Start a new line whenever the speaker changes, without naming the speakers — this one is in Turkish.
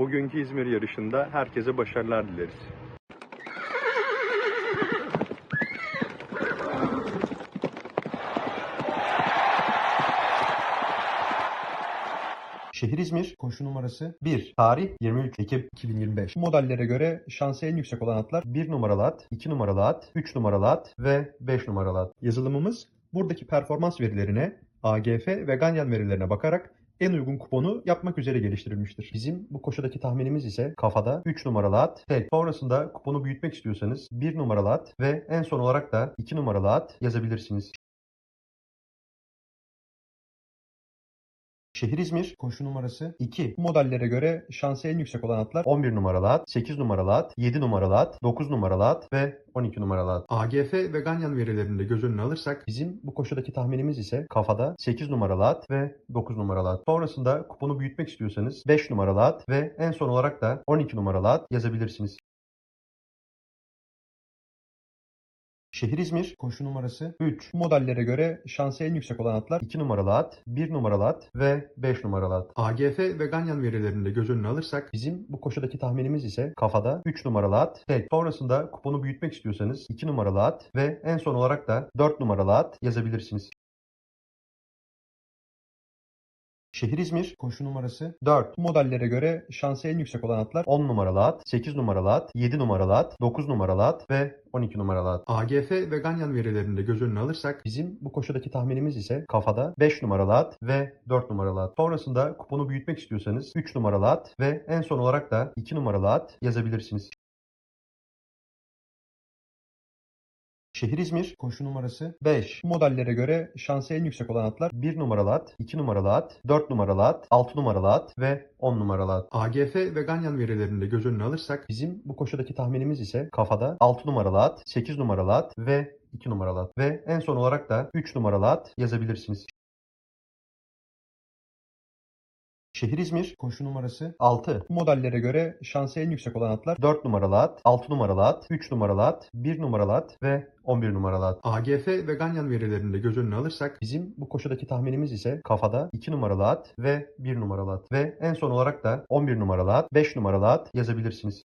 Bugünkü İzmir yarışında herkese başarılar dileriz.
Şehir İzmir, koşu numarası 1. Tarih 23 Ekim 2025. Bu modellere göre şansı en yüksek olan atlar 1 numaralı at, 2 numaralı at, 3 numaralı at ve 5 numaralı at. Yazılımımız buradaki performans verilerine, AGF ve Ganyan verilerine bakarak en uygun kuponu yapmak üzere geliştirilmiştir. Bizim bu koşudaki tahminimiz ise kafada 3 numaralı at, tek. Sonrasında kuponu büyütmek istiyorsanız 1 numaralı at ve en son olarak da 2 numaralı at yazabilirsiniz. Şehir İzmir, koşu numarası 2. Bu modellere göre şansı en yüksek olan atlar 11 numaralı at, 8 numaralı at, 7 numaralı at, 9 numaralı at ve 12 numaralı at. AGF ve Ganyan verilerini de göz önüne alırsak bizim bu koşudaki tahminimiz ise kafada 8 numaralı at ve 9 numaralı at. Sonrasında kuponu büyütmek istiyorsanız 5 numaralı at ve en son olarak da 12 numaralı at yazabilirsiniz. Şehir İzmir, koşu numarası 3. Bu modellere göre şansı en yüksek olan atlar 2 numaralı at, 1 numaralı at ve 5 numaralı at. AGF ve Ganyan verilerini de göz önüne alırsak bizim bu koşudaki tahminimiz ise kafada 3 numaralı at, tek. Sonrasında kuponu büyütmek istiyorsanız 2 numaralı at ve en son olarak da 4 numaralı at yazabilirsiniz. Şehir İzmir, koşu numarası 4. Bu modellere göre şansı en yüksek olan atlar 10 numaralı at, 8 numaralı at, 7 numaralı at, 9 numaralı at ve 12 numaralı at. AGF ve Ganyan verilerini de göz önüne alırsak bizim bu koşudaki tahminimiz ise kafada 5 numaralı at ve 4 numaralı at. Sonrasında kuponu büyütmek istiyorsanız 3 numaralı at ve en son olarak da 2 numaralı at yazabilirsiniz. Şehir İzmir, koşu numarası 5. Bu modellere göre şansı en yüksek olan atlar 1 numaralı at, 2 numaralı at, 4 numaralı at, 6 numaralı at ve 10 numaralı at. AGF ve Ganyan verilerini de göz önüne alırsak bizim bu koşudaki tahminimiz ise kafada 6 numaralı at, 8 numaralı at ve 2 numaralı at. Ve en son olarak da 3 numaralı at yazabilirsiniz. Şehir İzmir, koşu numarası 6. Bu modellere göre şansı en yüksek olan atlar 4 numaralı at, 6 numaralı at, 3 numaralı at, 1 numaralı at ve 11 numaralı at. AGF ve Ganyan verilerini de göz önüne alırsak bizim bu koşudaki tahminimiz ise kafada 2 numaralı at ve 1 numaralı at. Ve en son olarak da 11 numaralı at, 5 numaralı at yazabilirsiniz.